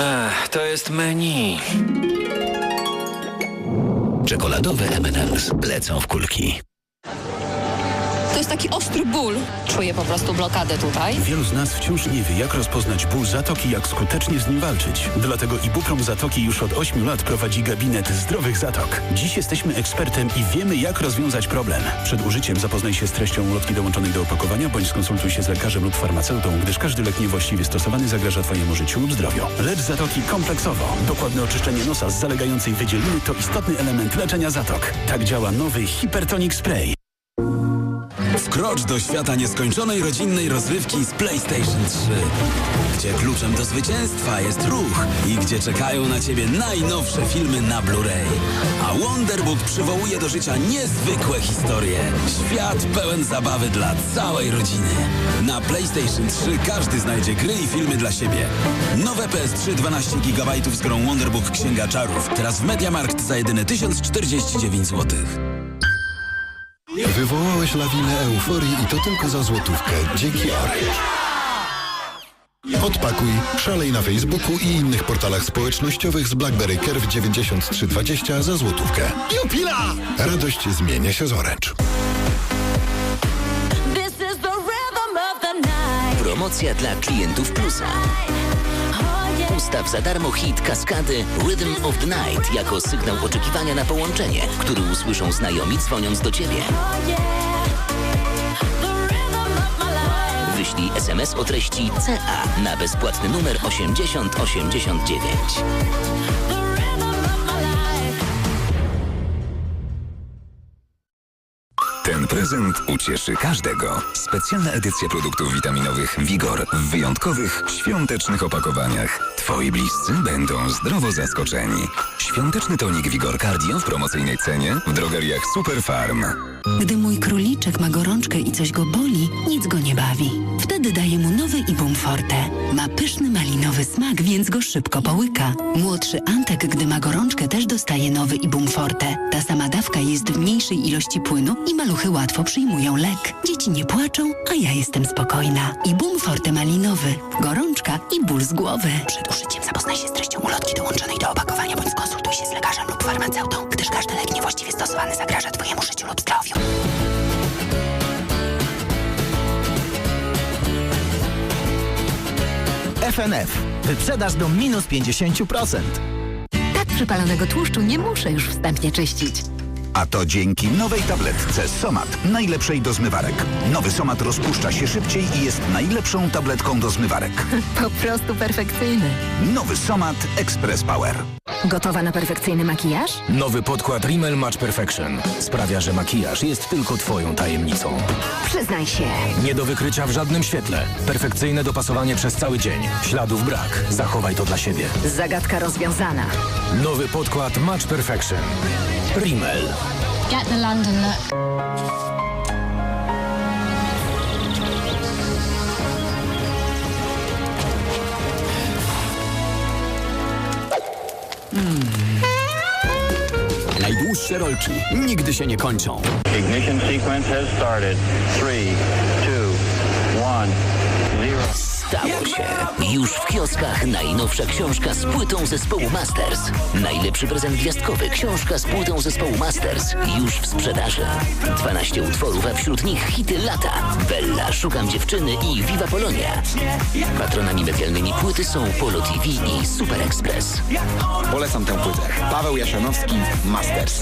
Ech, to jest menu. Czekoladowe M&M's lecą w kulki. Jest taki ostry ból. Czuję po prostu blokadę tutaj. Wielu z nas wciąż nie wie, jak rozpoznać ból zatoki jak skutecznie z nim walczyć. Dlatego Ibuprom Zatoki już od 8 lat prowadzi gabinet zdrowych zatok. Dziś jesteśmy ekspertem i wiemy, jak rozwiązać problem. Przed użyciem zapoznaj się z treścią ulotki dołączonej do opakowania, bądź skonsultuj się z lekarzem lub farmaceutą, gdyż każdy lek niewłaściwie stosowany zagraża Twojemu życiu lub zdrowiu. Lecz zatoki kompleksowo. Dokładne oczyszczenie nosa z zalegającej wydzieliny to istotny element leczenia zatok. Tak działa nowy Hypertonic Spray. Wkrocz do świata nieskończonej rodzinnej rozrywki z PlayStation 3, gdzie kluczem do zwycięstwa jest ruch i gdzie czekają na Ciebie najnowsze filmy na Blu-ray. A Wonderbook przywołuje do życia niezwykłe historie. Świat pełen zabawy dla całej rodziny. Na PlayStation 3 każdy znajdzie gry i filmy dla siebie. Nowe PS3 12 GB z grą Wonderbook Księga Czarów. Teraz w Mediamarkt za jedyne 1049 zł. Wywołałeś lawinę euforii i to tylko za złotówkę. Dzięki Orange. Odpakuj, szalej na Facebooku i innych portalach społecznościowych z BlackBerry Curve 9320 za złotówkę. Jupila! Radość zmienia się z Orange. This is the rhythm of the night. Promocja dla klientów Plusa. Ustaw za darmo hit kaskady Rhythm of the Night jako sygnał oczekiwania na połączenie, który usłyszą znajomi dzwoniąc do Ciebie. Wyślij SMS o treści CA na bezpłatny numer 8089. The rhythm of my life. Ten prezent ucieszy każdego. Specjalna edycja produktów witaminowych Vigor w wyjątkowych, świątecznych opakowaniach. Twoi bliscy będą zdrowo zaskoczeni. Świąteczny tonik Vigor Cardio w promocyjnej cenie w drogeriach Superfarm. Gdy mój króliczek ma gorączkę i coś go boli, nic go nie bawi. Wtedy daję mu nowy Ibum Forte. Ma pyszny malinowy smak, więc go szybko połyka. Młodszy Antek, gdy ma gorączkę, też dostaje nowy Ibum Forte. Ta sama dawka jest w mniejszej ilości płynu i maluchy łatwo przyjmują lek. Dzieci nie płaczą, a ja jestem spokojna. Ibum Forte malinowy. Gorączka i ból z głowy. Przed użyciem zapoznaj się z treścią ulotki dołączonej do opakowania, bądź skonsultuj się z lekarzem lub farmaceutą, gdyż każdy lek niewłaściwie stosowany zagraża Twojemu życiu lub zdrowiu. FNF. Wyprzedaż do minus 50%. Tak przypalonego tłuszczu nie muszę już wstępnie czyścić. A to dzięki nowej tabletce Somat, najlepszej do zmywarek. Nowy Somat rozpuszcza się szybciej i jest najlepszą tabletką do zmywarek. Po prostu perfekcyjny. Nowy Somat Express Power. Gotowa na perfekcyjny makijaż? Nowy podkład Rimmel Match Perfection sprawia, że makijaż jest tylko Twoją tajemnicą. Przyznaj się. Nie do wykrycia w żadnym świetle. Perfekcyjne dopasowanie przez cały dzień. Śladów brak. Zachowaj to dla siebie. Zagadka rozwiązana. Nowy podkład Match Perfection. Rimmel. Get the London look. Tłuszcze nigdy się nie kończą. Ignition sequence has started. 3, 2, Już w kioskach najnowsza książka z płytą zespołu Masters. Najlepszy prezent gwiazdkowy. Książka z płytą zespołu Masters. Już w sprzedaży. 12 utworów, a wśród nich hity lata. Bella, Szukam dziewczyny i Viva Polonia. Patronami medialnymi płyty są Polo TV i Super Express. Polecam tę płytę. Paweł Jasianowski, Masters.